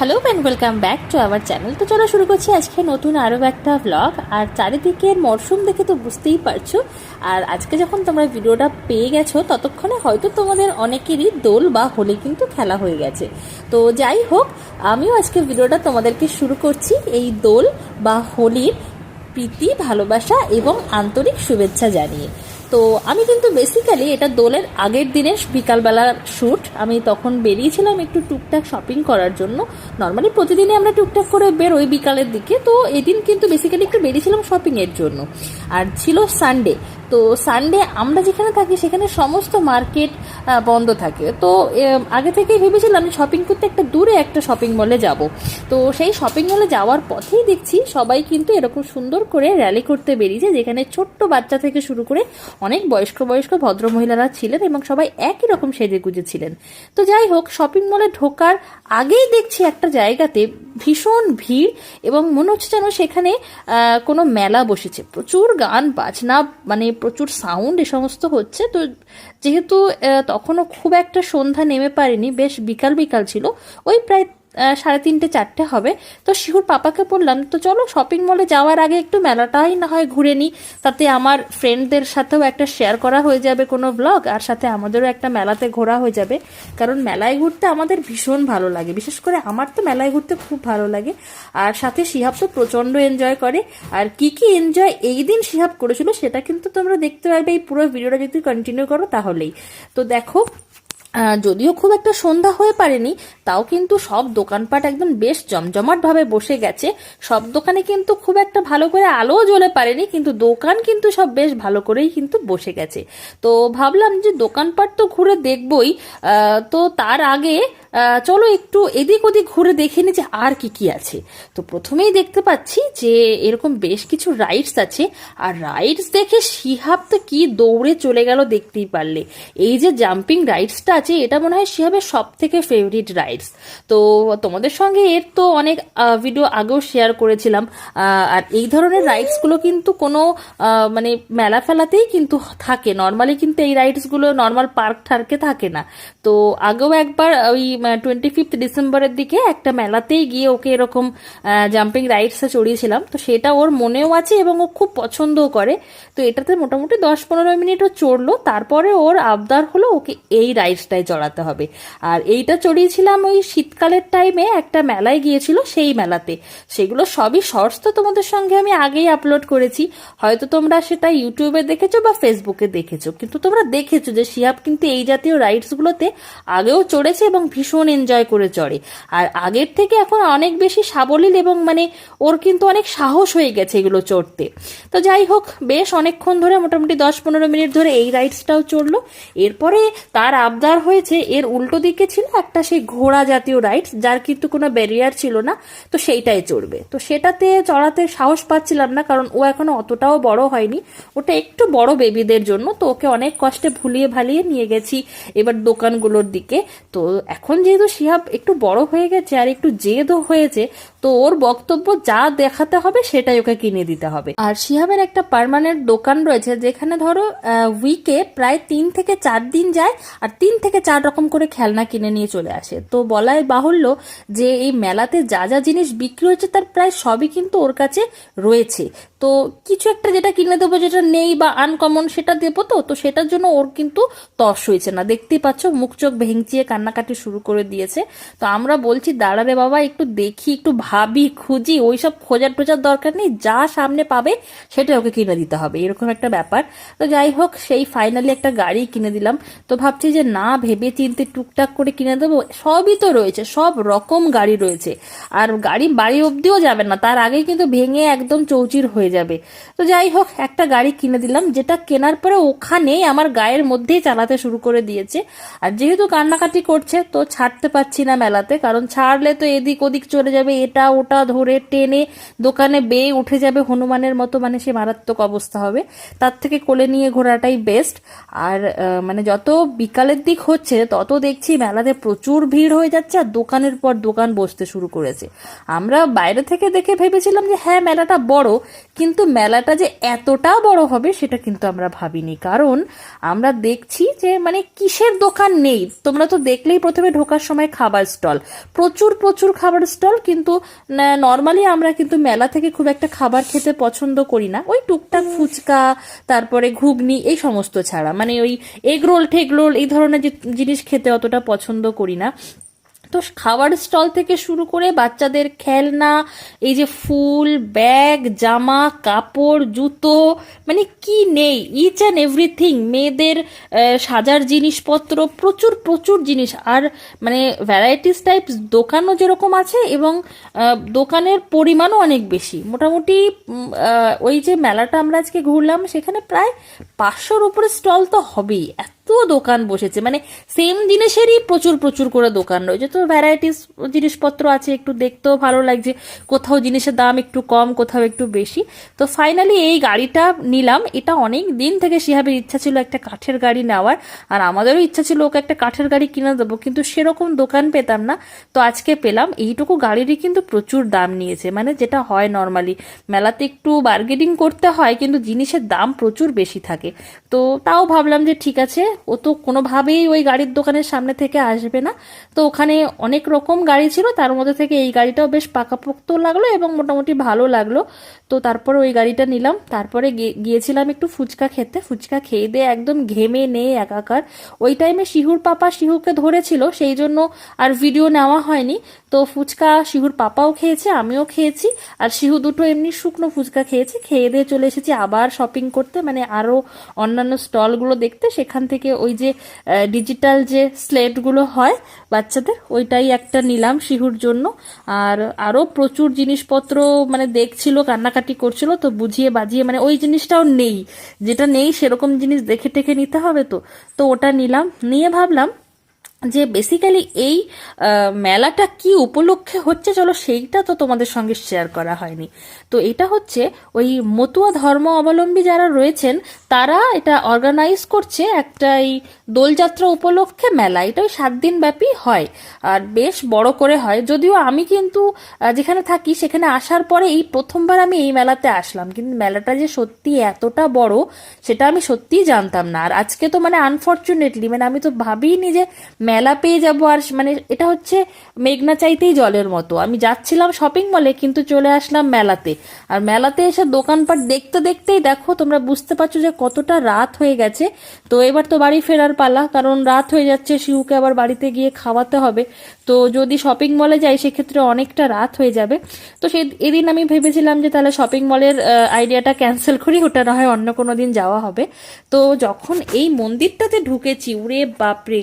Hello and welcome back to our channel তো চলো শুরু করছি আজকে নতুন আরও একটা ব্লগ আর চারিদিকের মরশুম দেখে তো বুঝতেই পারছ। আর আজকে যখন তোমরা ভিডিওটা পেয়ে গেছো, ততক্ষণে হয়তো তোমাদের অনেকেরই দোল বা হোলি কিন্তু খেলা হয়ে গেছে। তো যাই হোক, আমিও আজকে ভিডিওটা তোমাদেরকে শুরু করছি। এই দোল বা হোলির প্রীতি, ভালোবাসা এবং আন্তরিক শুভেচ্ছা জানিয়ে। তো আমি কিন্তু বেসিক্যালি এটা দোলের আগের দিনের বিকালবেলা শ্যুট আমি তখন বেরিয়েছিলাম একটু টুকটাক শপিং করার জন্য। নর্মালি প্রতিদিনই আমরা টুকটাক করে বেরোই বিকালের দিকে, তো এদিন কিন্তু বেসিক্যালি একটু বেরিয়েছিলাম শপিংয়ের জন্য। আর ছিল সানডে তো সানডে আমরা যেখানে থাকি, সেখানে সমস্ত মার্কেট বন্ধ থাকে। তো আগে থেকেই ভেবেছিলাম শপিং করতে একটা দূরে একটা শপিং মলে যাব। তো সেই শপিং মলে যাওয়ার পথেই দেখছি সবাই কিন্তু এরকম সুন্দর করে র্যালি করতে বেরিয়েছে, যেখানে ছোট্ট বাচ্চা থেকে শুরু করে অনেক বয়স্ক বয়স্ক ভদ্রমহিলারা ছিলেন এবং সবাই একই রকম সেজে গুজে ছিলেন। তো যাই হোক শপিং মলে ঢোকার আগেই দেখছি একটা জায়গাতে ভীষণ ভিড় এবং মনে হচ্ছে যেন সেখানে কোনো মেলা বসেছে। প্রচুর গান, বাজনা মানে প্রচুর সাউন্ড এ সমস্ত হচ্ছে। তো যেহেতু তখনও খুব একটা সন্ধ্যা নেমে পারেনি, বেশ বিকাল বিকাল ছিল। ওই প্রায় সাড়ে তিনটে, চারটে হবে। তো শিহুর পাপাকে বললাম, তো চলো শপিং মলে যাওয়ার আগে একটু মেলাটাই না হয় ঘুরে নিই তাতে আমার ফ্রেন্ডদের সাথেও একটা শেয়ার করা হয়ে যাবে কোনো ব্লগ আর সাথে আমাদেরও একটা মেলাতে ঘোরা হয়ে যাবে। কারণ মেলায় ঘুরতে আমাদের ভীষণ ভালো লাগে। বিশেষ করে আমার তো মেলায় ঘুরতে খুব ভালো লাগে। আর সাথে শিহাব তো প্রচণ্ড এনজয় করে। আর কি কি এনজয় এই দিন শিহাব করেছিল, সেটা কিন্তু তোমরা দেখতে পারবে। এই পুরো ভিডিওটা যদি কন্টিনিউ করো তাহলেই। তো দেখো যদিও খুব একটা সন্ধ্যা হয়ে পারেনি, তাও কিন্তু সব দোকানপাট একদম বেশ জমজমাটভাবে বসে গেছে। সব দোকানে কিন্তু খুব একটা ভালো করে আলোও জ্বলে পারেনি, কিন্তু দোকান কিন্তু সব বেশ ভালো করেই কিন্তু বসে গেছে। তো ভাবলাম যে দোকানপাট তো ঘুরে দেখবই তো তার আগে চলো একটু এদিক ওদিক ঘুরে দেখে নি যে আর কি কি আছে। তো প্রথমেই দেখতে পাচ্ছি যে এরকম বেশ কিছু রাইডস আছে। আর রাইডস দেখে শিহাব তো কি দৌড়ে চলে গেল দেখতেই পারলে। এই যে জাম্পিং রাইডসটা আছে, এটা মনে হয় শিহাবের সব থেকে ফেভারিট রাইডস তো তোমাদের সঙ্গে এর তো অনেক ভিডিও আগেও শেয়ার করেছিলাম। আর এই ধরনের রাইডসগুলো কিন্তু কোনো মানে মেলা ফেলাতেই কিন্তু থাকে। নর্মালি কিন্তু এই রাইডসগুলো নর্মাল পার্ক ঠার্কে থাকে না। তো আগেও একবার ওই টোয়েন্টি ফিফথ ডিসেম্বরের দিকে একটা মেলাতেই গিয়ে ওকে এরকম জাম্পিং রাইডসে চড়িয়েছিলাম। তো সেটা ওর মনেও আছে এবং ও খুব পছন্দও করে। তো এটাতে মোটামুটি দশ পনেরো মিনিটও চড়লো। তারপরে ওর আবদার হলো ওকে এই রাইডসটাই চড়াতে হবে। আর এইটা চড়িয়েছিলাম ওই শীতকালের টাইমে একটা মেলায় গিয়েছিল সেই মেলাতে। সেগুলো সবই শর্টস তো তোমাদের সঙ্গে আমি আগেই আপলোড করেছি। হয়তো তোমরা সেটা ইউটিউবে দেখেছ বা ফেসবুকে দেখেছ। কিন্তু তোমরা দেখেছ যে শিহাব কিন্তু এই জাতীয় রাইডসগুলোতে আগেও চড়েছে এবং এনজয় করে চড়ে। আর আগের থেকে এখন অনেক বেশি সাবলীল এবং মানে ওর কিন্তু অনেক সাহস হয়ে গেছে এগুলো চড়তে। তো যাই হোক, বেশ অনেকক্ষণ ধরে মোটামুটি দশ পনেরো মিনিট ধরে এই রাইডসটাও চড়লো। এরপরে তার আবদার হয়েছে, এর উল্টো দিকে ছিল একটা সেই ঘোড়া জাতীয় রাইডস যার কিন্তু কোনো ব্যারিয়ার ছিল না, তো সেইটাই চড়বে। তো সেটাতে চড়াতে সাহস পাচ্ছিলাম না, কারণ ও এখনও অতটাও বড় হয়নি। ওটা একটু বড় বেবিদের জন্য, তো ওকে অনেক কষ্টে ভুলিয়ে ভালিয়ে নিয়ে গেছি এবার দোকানগুলোর দিকে। তো এখন যেহেতু শিহাব একটু বড় হয়ে গেছে আর একটু জেদও হয়েছে, তো ওর বক্তব্য যা দেখাতে হবে সেটাই ওকে কিনে দিতে হবে। আর শিহাবের একটা পার্মানেন্ট দোকান রয়েছে যেখানে ধরো উইকে প্রায় তিন থেকে চার দিন যায় আর তিন থেকে চার রকম করে খেলনা কিনে নিয়ে চলে আসে। তো বলাই বাহুল্য যে এই মেলাতে যা যা জিনিস বিক্রি হয়েছে তার প্রায় সবই কিন্তু ওর কাছে রয়েছে। তো কিছু একটা যেটা কিনে দেবো যেটা নেই বা আনকমন সেটা দেবো তো তো সেটার জন্য ওর কিন্তু তস হয়েছে না। দেখতেই পাচ্ছ, মুখ চোখ ভেঙচিয়ে কান্নাকাটি শুরু করে দিয়েছে। তো আমরা বলছি দাঁড়ারে বাবা, একটু দেখি, একটু ভাবি, খুঁজি, ওইসব খোঁজার টোজার দরকার নেই, যা সামনে পাবে সেটা ওকে কিনে দিতে হবে। এরকম একটা ব্যাপার। তো যাই হোক, সেই ফাইনালি একটা গাড়ি কিনে দিলাম। তো ভাবছি যে না, ভেবে চিনতে টুকটাক করে কিনে দেবো। সবই তো রয়েছে, সব রকম গাড়ি রয়েছে। আর গাড়ি বাড়ি অবধিও যাবে না, তার আগেই কিন্তু ভেঙে একদম চৌচির হয়ে যাবে। তো যাই হোক, একটা গাড়ি কিনে দিলাম, যেটা কেনার পরে ওখানেই আমার গায়ের মধ্যেই চালাতে শুরু করে দিয়েছে। আর যেহেতু কান্নাকাটি করছে, তো ছাড়তে পারছি না মেলাতে, কারণ ছাড়লে তো এদিক ওদিক চলে যাবে, এটা ওটা ধরে টেনে দোকানে বেয়ে উঠে যাবে হনুমানের মতো মানে সে মারাত্মক অবস্থা হবে। তার থেকে কোলে নিয়ে ঘোরাটাই বেস্ট আর মানে যত বিকালের দিক হচ্ছে, তত দেখছি মেলাতে প্রচুর ভিড় হয়ে যাচ্ছে, আর দোকানের পর দোকান বসতে শুরু করেছে। আমরা বাইরে থেকে দেখে ভেবেছিলাম যে হ্যাঁ মেলাটা বড় কিন্তু মেলাটা যে এতটা বড় হবে সেটা কিন্তু আমরা ভাবিনি। কারণ আমরা দেখছি যে মানে কিসের দোকান নেই? তোমরা তো দেখলেই প্রথমে ঢোকার সময় খাবার স্টল। প্রচুর প্রচুর খাবার স্টল, কিন্তু নর্মালি আমরা কিন্তু মেলা থেকে খুব একটা খাবার খেতে পছন্দ করি না। ওই টুকটাক ফুচকা, তারপরে ঘুগনি, এই সমস্ত ছাড়া। মানে ওই এগরোল ঠেগরোল এই ধরনের যে জিনিস খেতে অতটা পছন্দ করি না। তো খাবার স্টল থেকে শুরু করে বাচ্চাদের খেলনা, এই যে ফুল, ব্যাগ, জামা, কাপড়, জুতো মানে কি নেই ইচ অ্যান্ড এভরিথিং মেয়েদের সাজার জিনিসপত্র, প্রচুর প্রচুর জিনিস। আর মানে ভ্যারাইটিস টাইপ দোকানও যেরকম আছে এবং দোকানের পরিমাণও অনেক বেশি। মোটামুটি ওই যে মেলাটা আমরা আজকে ঘুরলাম, সেখানে প্রায় পাঁচশোর উপরে স্টল তো হবেই। এত দোকান বসেছে মানে সেম জিনিসেরই প্রচুর প্রচুর করে দোকান রয়েছে। তো ভ্যারাইটিস জিনিসপত্র আছে, একটু দেখতেও ভালো লাগছে। কোথাও জিনিসের দাম একটু কম, কোথাও একটু বেশি। তো ফাইনালি এই গাড়িটা নিলাম। এটা অনেক দিন থেকে শিহাবের ইচ্ছা ছিল একটা কাঠের গাড়ি নেওয়ার, আর আমাদেরও ইচ্ছা ছিল ওকে একটা কাঠের গাড়ি কিনে দেবো, কিন্তু সেরকম দোকান পেতাম না। তো আজকে পেলাম। এইটুকু গাড়িরই কিন্তু প্রচুর দাম নিয়েছে মানে যেটা হয় নর্মালি মেলাতে একটু বার্গেনিং করতে হয়, কিন্তু জিনিসের দাম প্রচুর বেশি থাকে। তো তাও ভাবলাম যে ঠিক আছে ও তো কোনোভাবেই ওই গাড়ির দোকানের সামনে থেকে আসবে না। তো ওখানে অনেক রকম গাড়ি ছিল, তার মধ্যে থেকে এই গাড়িটাও বেশ পাকাপোক্ত লাগল এবং মোটামুটি ভালো লাগল। তো তারপরে ওই গাড়িটা নিলাম, তারপরে গিয়ে- গিয়েছিলাম একটু ফুচকা খেতে। ফুচকা খেয়ে দিয়ে একদম ঘেমে নেই একাকার। ওই টাইমে শিহুর পাপা শিহুকে ধরেছিল, সেই জন্য আর ভিডিও নেওয়া হয়নি। তো ফুচকা শিহুর পাপাও খেয়েছে, আমিও খেয়েছি। আর শিহু দুটো এমনি শুকনো ফুচকা খেয়েছে। খেয়ে দিয়ে চলে এসেছি আবার শপিং করতে মানে আরও অন্যান্য স্টলগুলো দেখতে। সেখান থেকে ওই যে ডিজিটাল যে স্লেটগুলো হয় বাচ্চাদের, ওইটাই একটা নিলাম শিহুর জন্য। আর আরও প্রচুর জিনিসপত্র মানে দেখছিল, কান্নাকাটি করছিল, তো বুঝিয়ে বাজিয়ে মানে ওই জিনিসটাও নেই। যেটা নেই সেরকম জিনিস দেখে টেখে নিতে হবে তো। তো ওটা নিলাম। নিয়ে ভাবলাম যে বেসিক্যালি এই মেলাটা কি উপলক্ষে হচ্ছে, চলো সেইটা তো তোমাদের সঙ্গে শেয়ার করা হয়নি। তো এটা হচ্ছে ওই মতুয়া ধর্ম অবলম্বী যারা রয়েছেন, তারা এটা অর্গানাইজ করছে একটা এই দোলযাত্রা উপলক্ষে মেলা। এটা ওই সাত দিন ব্যাপী হয়। আর বেশ বড় করে হয়। যদিও আমি কিন্তু যেখানে থাকি, সেখানে আসার পরে এই প্রথমবার আমি এই মেলাতে আসলাম। কিন্তু মেলাটা যে সত্যি এতটা বড়, সেটা আমি সত্যিই জানতাম না। আর আজকে তো মানে আনফর্চুনেটলি মানে আমি তো ভাবিনি যে মেলা পেয়ে যাব আর মানে এটা হচ্ছে মেঘনা চাইতেই জলের মতো। আমি যাচ্ছিলাম শপিং মলে কিন্তু চলে আসলাম মেলাতে। আর মেলাতে এসে দোকানপাট দেখতে দেখতেই দেখো, তোমরা বুঝতে পারছ যে কতটা রাত হয়ে গেছে। তো এবার তো বাড়ি ফেরার পালা, কারণ রাত হয়ে যাচ্ছে, শিউকে আবার বাড়িতে গিয়ে খাওয়াতে হবে। তো যদি শপিং মলে যাই, সেক্ষেত্রে অনেকটা রাত হয়ে যাবে। তো সেই এদিন আমি ভেবেছিলাম যে তাহলে শপিং মলের আইডিয়াটা ক্যান্সেল করি, ওটা না হয় অন্য কোনো দিন যাওয়া হবে। তো যখন এই মন্দিরটাতে ঢুকেছি উরে বাপরে!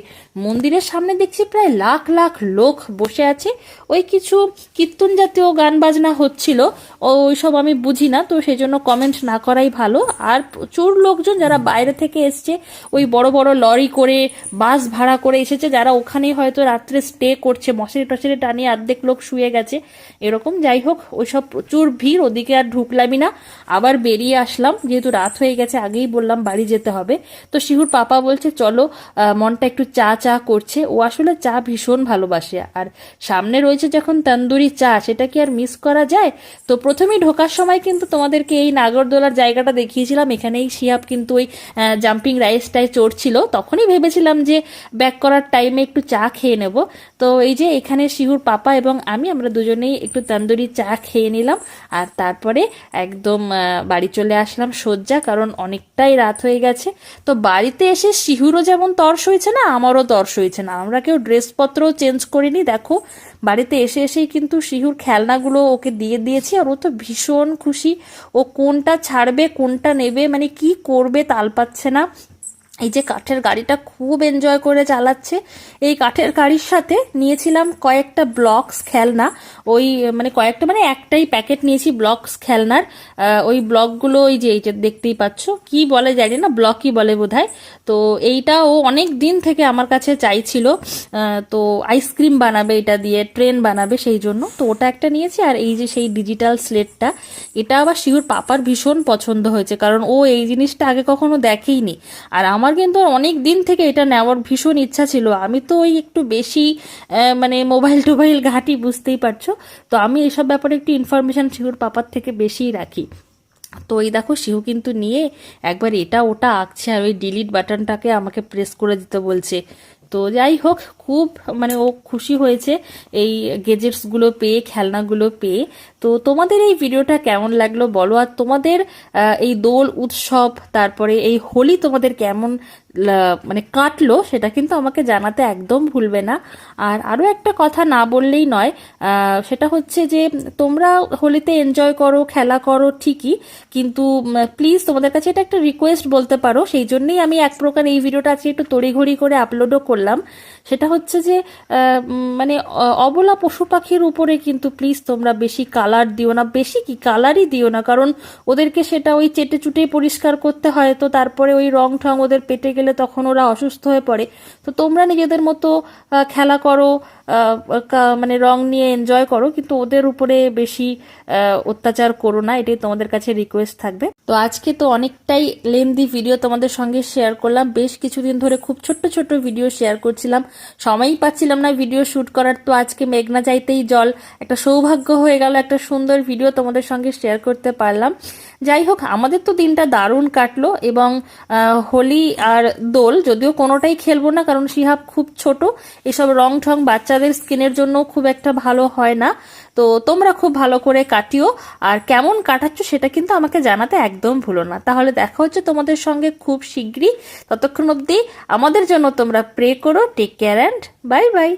মন্দিরের সামনে দেখছি প্রায় লাখ লাখ লোক বসে আছে। ওই কিছু কীর্তন জাতীয় গান বাজনা হচ্ছিল। ও ওইসব আমি বুঝি না, তো সেই জন্য কমেন্ট না করাই ভালো। আর প্রচুর লোকজন যারা বাইরে থেকে এসছে, ওই বড় বড় লরি করে, বাস ভাড়া করে এসেছে, যারা ওখানেই হয়তো রাত্রে স্টে করছে, মশারি টশারি টানিয়ে অর্ধেক লোক শুয়ে গেছে। এরকম যাই হোক, ওইসব প্রচুর ভিড়, ওদিকে আর ঢুকলামই না। আবার বেরিয়ে আসলাম, যেহেতু রাত হয়ে গেছে, আগেই বললাম বাড়ি যেতে হবে। তো শিহুর পাপা বলছে, চলো মনটা একটু চা চা করছে। ও আসলে চা ভীষণ ভালোবাসে। আর সামনে রয়েছে যখন তন্দুরি চা, সেটা কি আর মিস করা যায়? তো প্রথমেই ঢোকার সময় কিন্তু তোমাদেরকে এই নাগরদোলার জায়গাটা দেখিয়েছিলাম, এখানেই শিয়াব কিন্তু ওই জাম্পিং রাইসটায় চড়ছিল। তখনই ভেবেছিলাম যে ব্যাক করার টাইমে একটু চা খেয়ে নেব। তো এই যে এখানে শিহুর পাপা এবং আমি, আমরা দুজনেই একটু তন্দুরি চা খেয়ে নিলাম। আর তারপরে একদম বাড়ি চলে আসলাম শয্যা, কারণ অনেকটাই রাত হয়ে গেছে। তো বাড়িতে এসে শিহুরও যেমন তর্স হয়েছে না, আমারও তর্স হয়েছে। না আমরা কেউ ড্রেসপত্রও চেঞ্জ করিনি, দেখো। বাড়িতে এসে এসেই কিন্তু শিহুর খেলনাগুলো ওকে দিয়ে দিয়েছি আর ও তো ভীষণ খুশি। ও কোনটা ছাড়বে, কোনটা নেবে মানে কি করবে তাল পাচ্ছে না। এই যে কাঠের গাড়িটা খুব এনজয় করে চালাচ্ছে, এই কাঠের গাড়ির সাথে নিয়েছিলাম কয়েকটা ব্লকস খেলনা। ওই মানে কয়েকটা মানে একটাই প্যাকেট নিয়েছি ব্লকস খেলনার। ওই ব্লকগুলো ওই যে, এই যে দেখতেই পাচ্ছ, কি বলে জানি না ব্লকই বলে বোধহয়। তো এইটা ও অনেক দিন থেকে আমার কাছে চাইছিল তো আইসক্রিম বানাবে এটা দিয়ে ট্রেন বানাবে সেই জন্য। তো ওটা একটা নিয়েছি, আর এই যে সেই ডিজিটাল স্লেটটা এটা আবার শিহুর পাপার ভীষণ পছন্দ হয়েছে, কারণ ও এই জিনিসটা আগে কখনো দেখেইনি। আর আমার কিন্তু অনেক দিন থেকে এটা নেওয়ার ভীষণ ইচ্ছা ছিল। আমি তো ওই একটু বেশি মানে মোবাইল টোবাইল ঘাঁটি বুঝতেই পারছ। তো আমি এসব ব্যাপারে একটু ইনফরমেশন শিহুর পাপার থেকে বেশিই রাখি। তো এই দেখো, শিহু কিন্তু নিয়ে একবার এটা ওটা আঁকছে আর ওই ডিলিট বাটনটাকে আমাকে প্রেস করে দিতে বলছে। তো যাই হোক, খুব মানে ও খুশি হয়েছে। এই গেজেটসগুলো পেয়ে, খেলনাগুলো পেয়ে। তো তোমাদের এই ভিডিওটা কেমন লাগল বলো? আর তোমাদের এই দোল উৎসব, তারপরে এই হোলি তোমাদের কেমন মানে কাটলো সেটা কিন্তু আমাকে জানাতে একদম ভুলবে না। আর আরও একটা কথা না বললেই নয় সেটা হচ্ছে যে তোমরা হোলিতে এনজয় করো, খেলা করো ঠিকই, কিন্তু প্লিজ তোমাদের কাছে এটা একটা রিকোয়েস্ট বলতে পারো। সেই জন্যই আমি এক প্রকার এই ভিডিওটা আজকে একটু তড়িঘড়ি করে আপলোডও করলাম। সেটা হচ্ছে যে মানে অবলা পশু পাখির উপরে কিন্তু প্লিজ তোমরা বেশি কালার দিও না, বেশি কি কালারই দিও না, কারণ ওদেরকে সেটা ওই চেটে চুটেই পরিষ্কার করতে হয়, তো তারপরে ওই রং ঠং ওদের পেটে গেলে তখন ওরা অসুস্থ হয়ে পড়ে। তো তোমরা নিজেদের মতো খেলা করো মানে রং নিয়ে এনজয় করো, কিন্তু ওদের উপরে বেশি অত্যাচার করো না, এটাই তোমাদের কাছে রিকোয়েস্ট থাকবে। তো আজকে তো অনেকটাই লেন্দি ভিডিও তোমাদের সঙ্গে শেয়ার করলাম। বেশ কিছুদিন ধরে খুব ছোট্ট ছোট্ট ভিডিও শেয়ার করছিলাম। সময়ই পাচ্ছিলাম না ভিডিও শুট করার। তো আজকে মেঘনা যাইতেই জল। একটা সৌভাগ্য হয়ে গেল, একটা সুন্দর ভিডিও তোমাদের সঙ্গে শেয়ার করতে পারলাম। যাই হোক, আমাদের তো দিনটা দারুণ কাটলো এবং হোলি আর দোল যদিও কোনোটাই খেলব না, কারণ শিহাব খুব ছোট। এসব রং ঠং বাচ্চাদের স্কিনের জন্য খুব একটা ভালো হয় না। তো তোমরা খুব ভালো করে কাটিও, আর কেমন কাটাচ্ছ সেটা কিন্তু আমাকে জানাতে একদম ভুলো না। তাহলে দেখা হচ্ছে তোমাদের সঙ্গে খুব শীঘ্রই। ততক্ষণ অবধি আমাদের জন্য তোমরা প্রে করো take care and bye bye